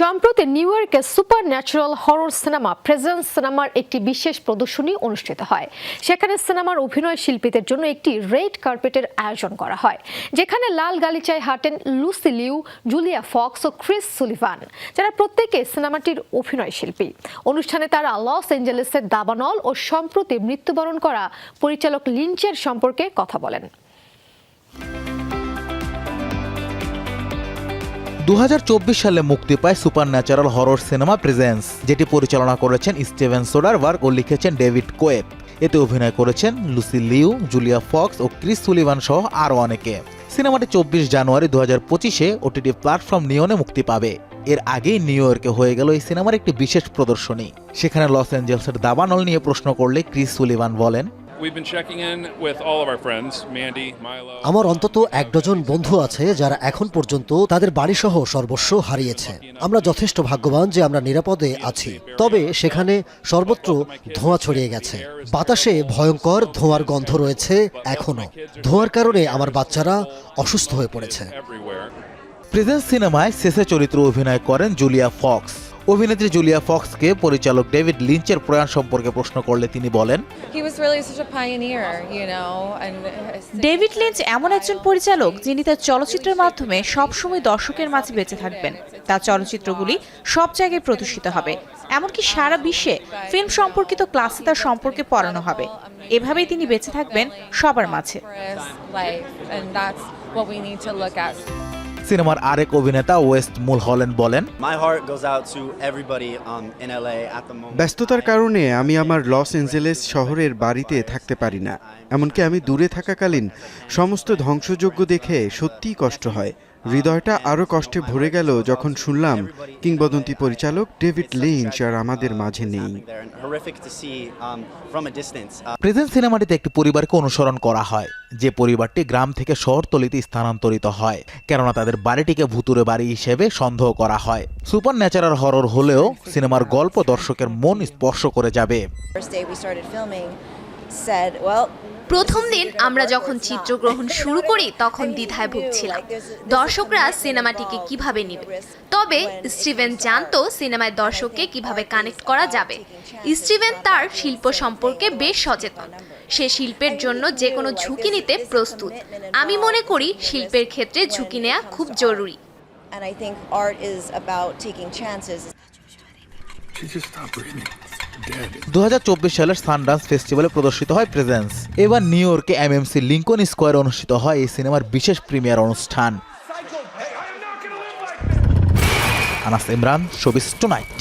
সম্প্রতি নিউ ইয়র্কে supernatural horror cinema presence সিনেমার একটি বিশেষ প্রদর্শনী অনুষ্ঠিত হয়। সেখানে সিনেমার অভিনয় শিল্পীদের জন্য একটি রেড কার্পেটের আয়োজন করা হয়, যেখানে লাল গালিচায় হাঁটেন লুসি লিউ, জুলিয়া ফক্স ও ক্রিস সুলিভান, যারা প্রত্যেকে সিনেমাটির অভিনয় শিল্পী। অনুষ্ঠানে তারা লস এঞ্জেলেসের দাবানল ও সম্প্রতি মৃত্যুবরণ করা পরিচালক লিঞ্চের সম্পর্কে কথা বলেন। দু হাজার চব্বিশ সালে মুক্তি পায় supernatural horror cinema presence, যেটি পরিচালনা করেছেন স্টিভেন সোডারবার্গ ও লিখেছেন ডেভিড কোয়েব। এতে অভিনয় করেছেন লুসি লিউ, জুলিয়া ফক্স ও ক্রিস সুলিভান সহ আরও অনেকে। সিনেমাটি চব্বিশ জানুয়ারি দু হাজার পঁচিশে ওটিটি প্ল্যাটফর্ম নিয়নে মুক্তি পাবে। এর আগেই নিউ ইয়র্কে হয়ে গেল এই সিনেমার একটি বিশেষ প্রদর্শনী। সেখানে লস অ্যাঞ্জেলসের দাবানল নিয়ে প্রশ্ন করলে ক্রিস সুলিভান বলেন We've been checking in with all of our friends, Mandy, Milo. আমার অন্তত এক ডজন বন্ধু আছে যারা এখন পর্যন্ত তাদের বাড়িসহ সর্বস্ব হারিয়েছে। আমরা যথেষ্ট ভাগ্যবান যে আমরা নিরাপদে আছি। তবে সেখানে সর্বত্র ধোঁয়া ছড়িয়ে গেছে। বাতাসে ভয়ঙ্কর ধোঁয়ার গন্ধ রয়েছে এখনও। ধোঁয়ার কারণে আমার বাচ্চারা অসুস্থ হয়ে পড়েছে. প্রেজেন্স সিনেমায় শেষে চরিত্র অভিনয় করেন জুলিয়া ফক্স। অভিনেত্রী জুলিয়া ফক্সকে পরিচালক ডেভিড লিঞ্চের প্রয়াণ সম্পর্কে প্রশ্ন করলে তিনি বলেন ডেভিড লিঞ্চ এমন একজন পরিচালক যিনি তার চলচ্চিত্রের মাধ্যমে সবসময় দর্শকের মাঝে বেঁচে থাকবেন। তার চলচ্চিত্রগুলি সব জায়গায় প্রদর্শিত হবে। এমনকি সারা বিশ্বে ফিল্ম সম্পর্কিত ক্লাসে তার সম্পর্কে পড়ানো হবে। এভাবেই তিনি বেঁচে থাকবেন সবার মাঝে। সিনেমার আরেক অভিনেতা ওয়েস্ট মুল হলেন বলেন um. ব্যস্ততার কারণে আমি আমার লস এঞ্জেলেস শহরের বাড়িতে থাকতে পারি না এমনকি আমি দূরে থাকাকালীন সমস্ত ধ্বংসযোগ্য দেখে সত্যিই কষ্ট হয় হৃদয়টা আরও কষ্টে ভরে গেল যখন শুনলাম কিংবদন্তি পরিচালক ডেভিড লিঞ্চ আর আমাদের মাঝে নেই। প্রেজেন্ট সিনেমাটিতে একটি পরিবারকে অনুসরণ করা হয় যে পরিবারটি গ্রাম থেকে শহরতলিতে স্থানান্তরিত হয় কেননা তাদের বাড়িটিকে ভুতুরে বাড়ি হিসেবে সন্দেহ করা হয়। সুপার ন্যাচারাল হরর হলেও সিনেমার গল্প দর্শকের মন স্পর্শ করে যাবে। প্রথম দিন আমরা যখন চিত্রগ্রহণ শুরু করি তখন দ্বিধায় ভুগছিলাম। দর্শকরা সিনেমাটিকে কীভাবে নেবে? তবে স্টিভেন জানতো সিনেমায় দর্শককে কীভাবে কানেক্ট করা যাবে? স্টিভেন তার শিল্প সম্পর্কে বেশ সচেতন। সে শিল্পের জন্য যে কোনো ঝুঁকি নিতে প্রস্তুত। আমি মনে করি শিল্পের ক্ষেত্রে ঝুঁকি নেওয়া খুব জরুরি। And I think art is about taking chances. দু হাজার চব্বিশ সালের সানডান্স ফেস্টিভ্যালে প্রদর্শিত হয় প্রেজেন্স। এবার নিউ ইয়র্কে এমএমসি লিঙ্কন স্কোয়ারে অনুষ্ঠিত হয় এই সিনেমার বিশেষ প্রিমিয়ার অনুষ্ঠান। Anas Imran, showbiz tonight.